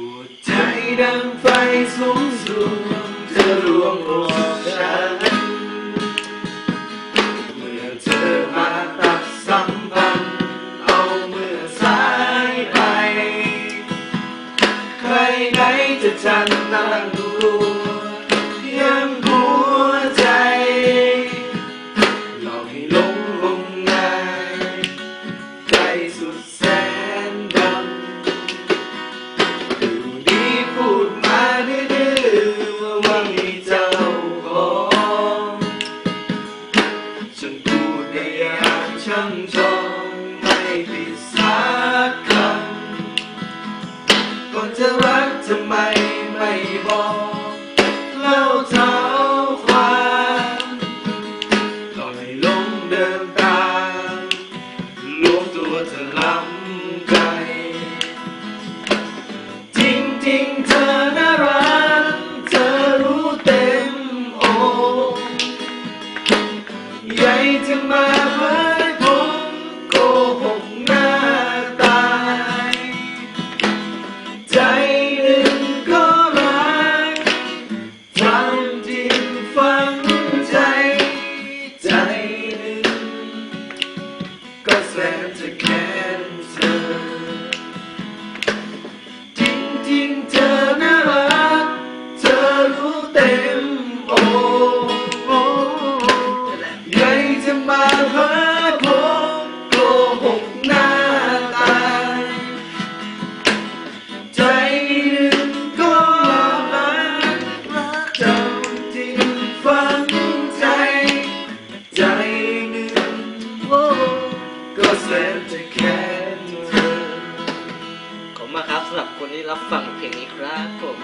ปวดใจดังไฟสูงสูงเธอรวงอกฉัน เมื่อเธอมาตัดสัมพันธ์เอาเมื่อสายไป ใครไหนจะฉันนั่งดูยังหัวใจหลอกให้หลงงมงายใจสุดแสน ช่างชองไม่ผิดสักคำก่อนจะรักทำไม แสนจะแคนเธอขอบคุณมากครับสำหรับคนที่รับฟังเพลงนี้ครับผม